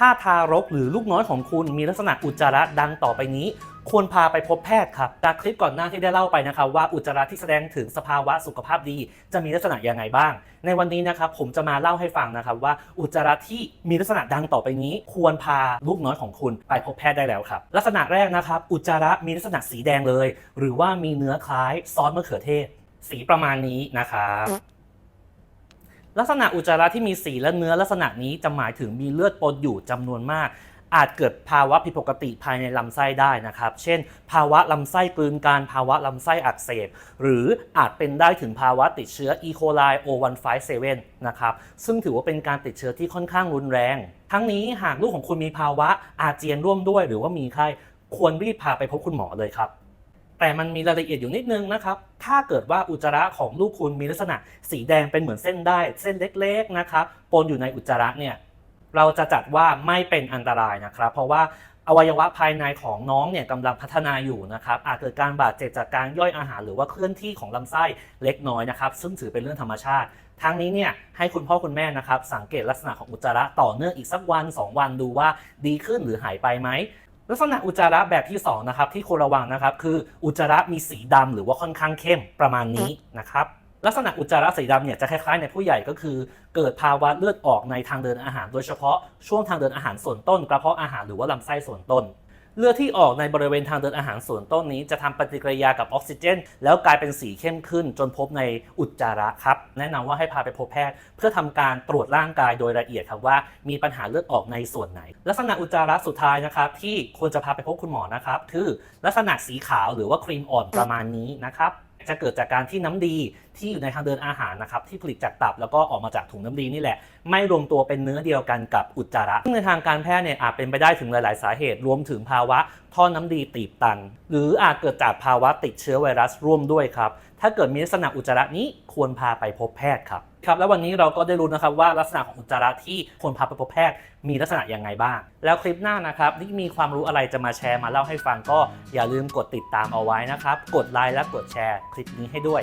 ถ้าทารกหรือลูกน้อยของคุณมีลักษณะอุจจาระดังต่อไปนี้ ควรพาไปพบแพทย์ครับจากคลิปก่อนหน้าที่ได้เล่าไปนะครับว่าอุจจาระที่แสดงถึงสภาวะสุขภาพดี จะมีลักษณะยังไงบ้าง ในวันนี้นะครับผมจะมาเล่าให้ฟังนะครับว่าอุจจาระที่มีลักษณะดังต่อไปนี้ ควรพาลูกน้อยของคุณไปพบแพทย์ได้แล้วครับลักษณะแรกนะครับอุจจาระมีลักษณะสีแดงเลย หรือว่ามีเนื้อคล้ายซอสมะเขือเทศ สีประมาณนี้นะครับ ลักษณะอุจจาระที่มีสีและเนื้อลักษณะนี้จะหมายถึงมีเลือดปนอยู่จำนวนมาก อาจเกิดภาวะผิดปกติภายในลำไส้ได้นะครับ เช่น ภาวะลำไส้กลืนการภาวะลำไส้อักเสบ หรืออาจเป็นได้ถึงภาวะติดเชื้อ E. coli O157 นะครับ ซึ่งถือว่าเป็นการติดเชื้อที่ค่อนข้างรุนแรง ทั้งนี้หากลูกของคุณมีภาวะอาเจียนร่วมด้วย หรือว่ามีไข้ควรรีบพาไปพบคุณหมอเลยครับ แต่มันมีรายละเอียดอยู่นิดนึงนะครับ ถ้าเกิดว่าอุจจาระของลูกคุณมีลักษณะสีแดงเป็นเหมือนเส้นได้เส้นเล็กๆนะครับปนอยู่ในอุจจาระเนี่ยเราจะจัดว่าไม่เป็นอันตรายนะครับ เพราะว่าอวัยวะภายในของน้องเนี่ยกำลังพัฒนาอยู่นะครับอาจเกิดการบาดเจ็บจากการย่อยอาหารหรือว่าเคลื่อนที่ของลำไส้เล็กน้อยนะครับซึ่งถือเป็นเรื่องธรรมชาติทั้งนี้เนี่ยให้คุณพ่อคุณแม่นะครับสังเกตลักษณะของอุจจาระต่อเนื่องอีกสักวัน 2 วันดูว่าดีขึ้นหรือหายไปไหม ลักษณะอุจจาระแบบที่2นะครับที่ควรระวังนะครับ คืออุจจาระมีสีดำหรือว่าค่อนข้างเข้มประมาณนี้นะครับลักษณะอุจจาระสีดำเนี่ยจะคล้ายๆในผู้ใหญ่ก็คือ เกิดภาวะเลือดออกในทางเดินอาหาร โดยเฉพาะช่วงทางเดินอาหารส่วนต้นกระเพาะอาหารหรือว่าลำไส้ส่วนต้น เลือดที่ออกในบริเวณทางเดินอาหารส่วนต้นนี้จะทำปฏิกิริยากับออกซิเจน แล้วกลายเป็นสีเข้มขึ้น จนพบในอุจจาระครับ แนะนำว่าให้พาไปพบแพทย์ เพื่อทำการตรวจร่างกายโดยละเอียดครับว่ามีปัญหาเลือดออกในส่วนไหน ลักษณะอุจจาระสุดท้ายนะครับที่ควรจะพาไปพบคุณหมอนะครับคือลักษณะสีขาวหรือว่าครีมอ่อนประมาณนี้นะครับ จะเกิดจากการที่น้ำดีที่อยู่ในทางเดินอาหารนะครับที่ผลิตจากตับแล้วก็ออกมาจากถุงน้ำดีนี่แหละ ไม่รวมตัวเป็นเนื้อเดียวกันกับอุจจาระซึ่งในทางการแพทย์เนี่ยอาจเป็นไปได้ถึงหลาย ๆ สาเหตุ รวมถึงภาวะท่อน้ำดีตีบตัน หรืออาจเกิดจากภาวะติดเชื้อไวรัสร่วมด้วยครับถ้าเกิดมีลักษณะอุจจาระนี้ควรพาไปพบแพทย์ครับ ครับแล้ววันนี้เราก็ได้รู้นะครับว่าลักษณะของอุจจาระที่ควรพาไปพบแพทย์มีลักษณะอย่างไงบ้าง แล้วคลิปหน้านะครับที่มีความรู้อะไรจะมาแชร์มาเล่าให้ฟังก็อย่าลืมกดติดตามเอาไว้นะครับ กดไลค์และกดแชร์คลิปนี้ให้ด้วย